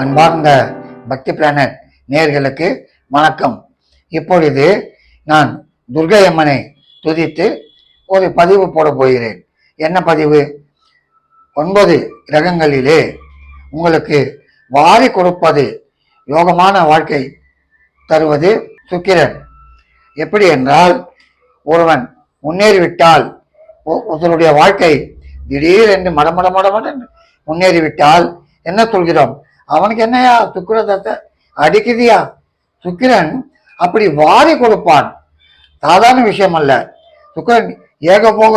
அன்பார்ந்த பக்தி பிளானட் நேர்களுக்கு வணக்கம். இப்பொழுது நான் துர்கை அம்மனை துதித்து ஒரு பதிவு போட போகிறேன். என்ன பதிவு? ஒன்பது கிரகங்களிலே உங்களுக்கு வாரி கொடுப்பது யோகமான வாழ்க்கை தருவது சுக்கிரன். எப்படி என்றால் ஒருவன் முன்னேறிவிட்டால் ஒருத்தருடைய வாழ்க்கை திடீரென்று மடமட மடமடன்னு முன்னேறிவிட்டால் என்ன சொல்கிறோம்? அவனுக்கு என்னையா சுக்கிரதத்தை? அடிக்குதியா? சுக்கிரன் அப்படி வாரி கொடுப்பான். சாதாரண விஷயம் அல்ல. சுக்கிரன் ஏகபோக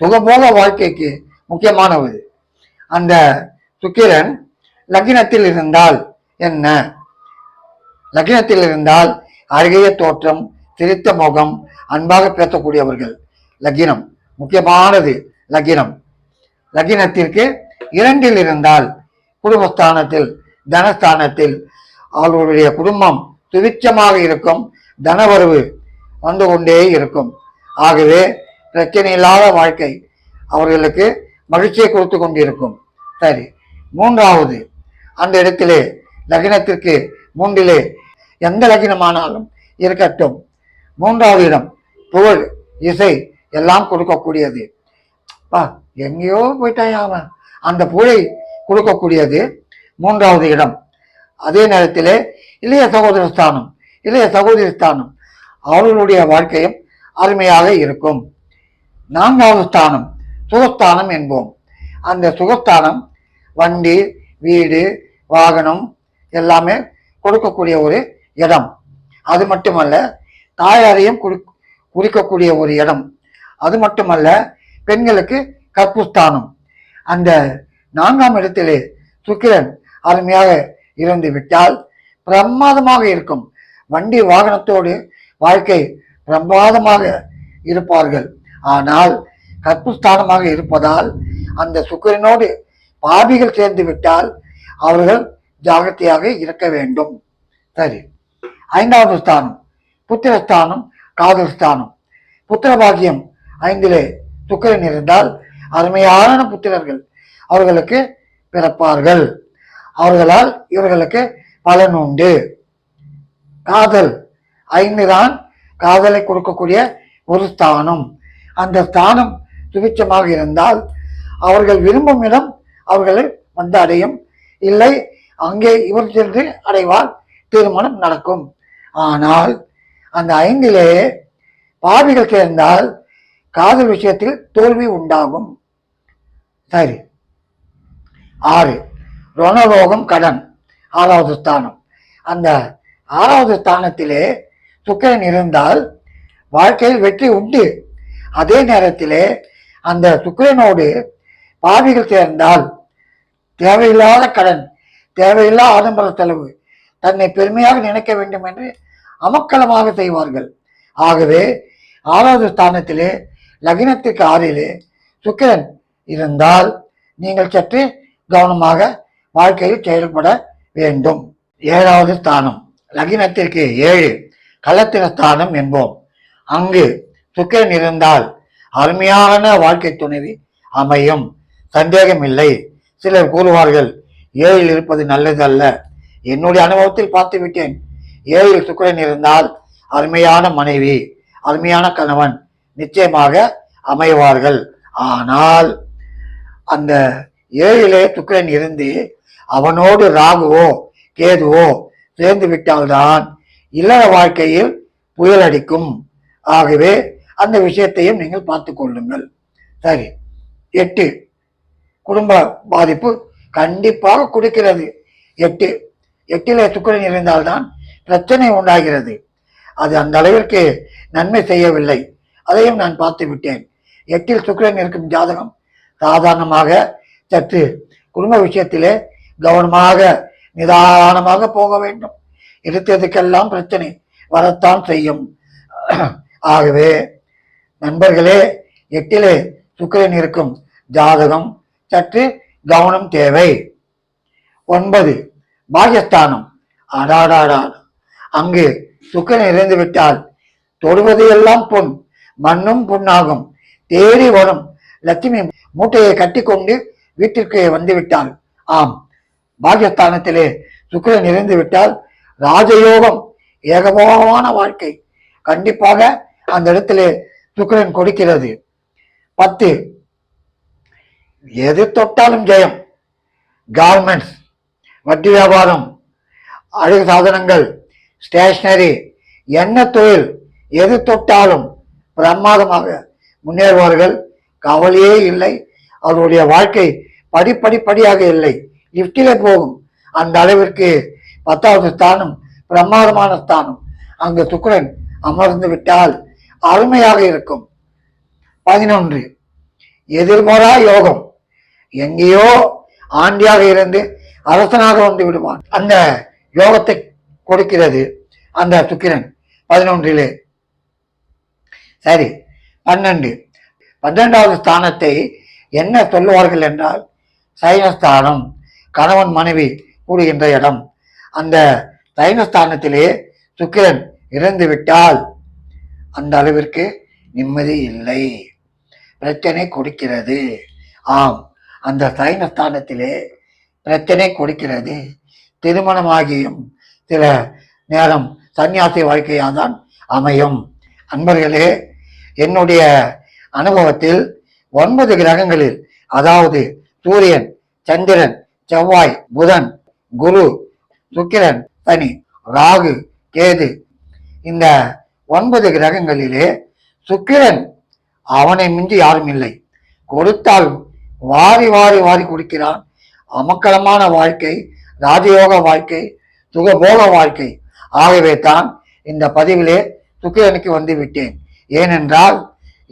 சுகபோக வாழ்க்கைக்கு முக்கியமானது அந்த சுக்கிரன் லக்னத்தில் இருந்தால் என்ன? லக்னத்தில் இருந்தால் அழகிய தோற்றம் சிரித்த முகம் அன்பாக பேசக்கூடியவர்கள். லக்னம் முக்கியமானது லக்னம். லக்னத்திற்கு இரண்டில் இருந்தால் குடும்பஸ்தானத்தில் தனஸ்தானத்தில் அவர்களுடைய குடும்பம் துவிச்சமாக இருக்கும் தனவரவு வந்து கொண்டே இருக்கும். ஆகவே பிரச்சனை இல்லாத வாழ்க்கை அவர்களுக்கு மகிழ்ச்சியை கொடுத்து கொண்டிருக்கும். சரி மூன்றாவது அந்த இடத்திலே லக்னத்திற்கு மூன்றிலே எந்த லக்னமானாலும் இருக்கட்டும். மூன்றாவது இடம் புகழ் இசை எல்லாம் கொடுக்கக்கூடியது. பா எங்கேயோ போயிட்டாயா அவன்? அந்த புகழை கொடுக்கக்கூடியது மூன்றாவது இடம். அதே நேரத்திலே இளைய சகோதர ஸ்தானம் இளைய சகோதரி ஸ்தானம். அவர்களுடைய வாழ்க்கையும் அருமையாக இருக்கும். நான்காவது ஸ்தானம் சுகஸ்தானம் என்போம். அந்த சுகஸ்தானம் வண்டி வீடு வாகனம் எல்லாமே கொடுக்கக்கூடிய ஒரு இடம். அது மட்டுமல்ல தாயாரையும் குறி குறிக்கக்கூடிய ஒரு இடம். அது மட்டுமல்ல பெண்களுக்கு கற்புஸ்தானம். அந்த நான்காம் இடத்திலே சுக்கிரன் அருமையாக இருந்து விட்டால் பிரமாதமாக இருக்கும். வண்டி வாகனத்தோடு வாழ்க்கை பிரமாதமாக இருப்பார்கள். ஆனால் கற்புஸ்தானமாக இருப்பதால் அந்த சுக்கரனோடு பாபிகள் சேர்ந்து விட்டால் அவர்கள் ஜாகிரதையாக இருக்க வேண்டும். சரி. ஐந்தாவது ஸ்தானம் புத்திரஸ்தானம் காதல் ஸ்தானம் புத்திர பாக்கியம் ஐந்திலே சுக்கரன் இருந்தால் அருமையான புத்திரர்கள் அவர்களுக்கு பிறப்பார்கள். அவர்களால் இவர்களுக்கு பலன் உண்டு. காதல். ஐந்து தான் காதலை கொடுக்கக்கூடிய ஒரு ஸ்தானம். அந்த ஸ்தானம் சுபிச்சமாக இருந்தால் அவர்கள் விரும்பும் இடம் அவர்களை வந்து அடையும். இல்லை அங்கே இவர் சென்று அடைவார் திருமணம் நடக்கும். ஆனால் அந்த ஐந்திலே பாவிகள் சேர்ந்தால் காதல் விஷயத்தில் தோல்வி உண்டாகும். சரி. ஆறு. ரணரோகம் கடன் ஆறாவது ஸ்தானம். அந்த ஆறாவது ஸ்தானத்திலே சுக்கிரன் இருந்தால் வாழ்க்கையில் வெற்றி உண்டு. அதே நேரத்திலே அந்த சுக்கரனோடு பாவிகள் சேர்ந்தால் தேவையில்லாத கடன் தேவையில்லா ஆடம்பர செலவு தன்னை பெருமையாக நினைக்க வேண்டும் என்று அமக்கலமாக செய்வார்கள். ஆகவே ஆறாவது ஸ்தானத்திலே லக்னத்திற்கு ஆறிலே சுக்கிரன் இருந்தால் நீங்கள் சற்று கவனமாக வாழ்க்கையில் செயல்பட வேண்டும். ஏழாவது ஸ்தானம் லக்னத்திற்கு ஏழு கலத்திர ஸ்தானம் என்போம். அங்கு சுக்கரன் இருந்தால் அருமையான வாழ்க்கை துணைவி அமையும். சந்தேகமில்லை. சிலர் கூறுவார்கள் ஏழில் இருப்பது நல்லது அல்ல என்னுடைய அனுபவத்தில் பார்த்து விட்டேன். ஏழில் சுக்கரன் இருந்தால் அருமையான மனைவி அருமையான கணவன் நிச்சயமாக அமைவார்கள். ஆனால் அந்த ஏழிலே சுக்கரன் இருந்து அவனோடு ராகுவோ கேதுவோ சேர்ந்து விட்டால்தான் இல்லற வாழ்க்கையில் புயலடிக்கும் ஆகவே அந்த விஷயத்தையும் நீங்கள் பார்த்து கொள்ளுங்கள். சரி எட்டு குடும்ப பாதிப்பு கண்டிப்பாக கொடுக்கிறது. எட்டு எட்டிலே சுக்கரன் இருந்தால்தான் பிரச்சனை உண்டாகிறது. அது அந்த அளவிற்கு நன்மை செய்யவில்லை. அதையும் நான் பார்த்து விட்டேன். எட்டில் சுக்கரன் இருக்கும் ஜாதகம் சாதாரணமாக சற்று குடும்ப விஷயத்திலே கவனமாக நிதானமாக போக வேண்டும். எடுத்ததுக்கெல்லாம் பிரச்சனை வரத்தான் செய்யும். ஆகவே நண்பர்களே எட்டிலே சுக்கிரன் இருக்கும் ஜாதகம் சற்று கவனம் தேவை. ஒன்பது பாகியஸ்தானம். அடாடாடா. அங்கு சுக்கிரன் இருந்து விட்டால் தொடுவது எல்லாம் பொன் மண்ணும் புண்ணாகும். தேடி வரும் லட்சுமி மூட்டையை கட்டிக்கொண்டு வீட்டிற்கு வந்துவிட்டாள் ஆம் பாகியஸ்தானத்திலே சுக்கிரன் இருந்து விட்டால் ராஜயோகம் ஏகபோகமான வாழ்க்கை. கண்டிப்பாக அந்த இடத்துல சுக்கிரன் கொடுக்கிறது. பத்து எது தொட்டாலும் ஜெயம். கார்மெண்ட்ஸ் வட்டி வியாபாரம் அழகு சாதனங்கள் ஸ்டேஷ்னரி என்ன தொழில் எது தொட்டாலும் பிரமாதமாக முன்னேறுவார்கள். கவலையே இல்லை. அவருடைய வாழ்க்கை படிப்படிப்படியாக இல்லை. லிப்டிலே போகும். அந்த அளவிற்கு பத்தாவது ஸ்தானம் பிரமாதமான ஸ்தானம். அங்கு சுக்கரன் அமர்ந்து விட்டால் அருமையாக இருக்கும். பதினொன்று. எதிர்மறா யோகம். எங்கேயோ ஆண்டியாக இருந்து அரசனாக வந்து விடுவான். அந்த யோகத்தை கொடுக்கிறது அந்த சுக்கிரன். பதினொன்றிலே. சரி பன்னெண்டு. பன்னெண்டாவது ஸ்தானத்தை என்ன சொல்லுவார்கள் என்றால் சைனஸ்தானம். கணவன் மனைவி கூடுகின்ற இடம். அந்த சைனஸ்தானத்திலே சுக்கிரன் இறந்து விட்டால் அந்த அளவிற்கு நிம்மதி இல்லை. பிரச்சனை கொடுக்கிறது. ஆம் அந்த சைனஸ்தானத்திலே பிரச்சனை கொடுக்கிறது. திருமணமாகியும் சில நேரம் சன்னியாசி வாழ்க்கையாக தான் அமையும். அன்பர்களே என்னுடைய அனுபவத்தில் ஒன்பது கிரகங்களில் அதாவது சூரியன் சந்திரன் செவ்வாய் புதன் குரு சுக்கிரன் சனி ராகு கேது. இந்த ஒன்பது கிரகங்களிலே சுக்கிரன் அவனை மிஞ்சி யாரும் இல்லை. கொடுத்தால் வாரி வாரி வாரி கொடுக்கிறான். அமக்கலமான வாழ்க்கை ராஜயோக வாழ்க்கை சுகபோக வாழ்க்கை. ஆகவே தான் இந்த பதிவிலே சுக்கிரனுக்கு வந்து விட்டேன். ஏனென்றால்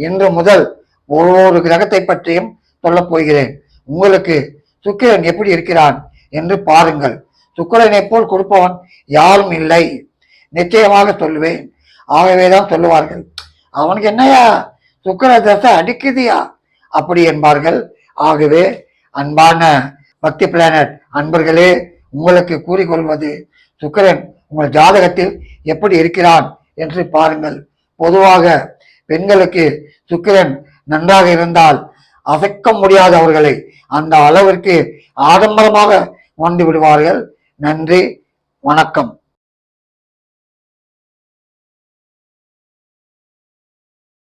இன்று முதல் ஒவ்வொரு கிரகத்தை பற்றியும் சொல்லப் போகிறேன். உங்களுக்கு சுக்கிரன் எப்படி இருக்கிறான் என்று பாருங்கள். சுக்கிரனை போல் கொடுப்பவன் யாரும் இல்லை. நிச்சயமாக சொல்லுவேன். ஆகவே தான் சொல்லுவார்கள். அவனுக்கு என்னையா? சுக்கர தசை அடிக்குதியா? அப்படி என்பார்கள். ஆகவே அன்பான பக்தி பிளானட் அன்பர்களே உங்களுக்கு கூறிக்கொள்வது சுக்கிரன் உங்கள் ஜாதகத்தில் எப்படி இருக்கிறான் என்று பாருங்கள். பொதுவாக பெண்களுக்கு சுக்கிரன் நன்றாக இருந்தால் அசைக்க முடியாதவர்களை அந்த அளவிற்கு ஆடம்பரமாக வந்து விடுவார்கள். நன்றி வணக்கம்.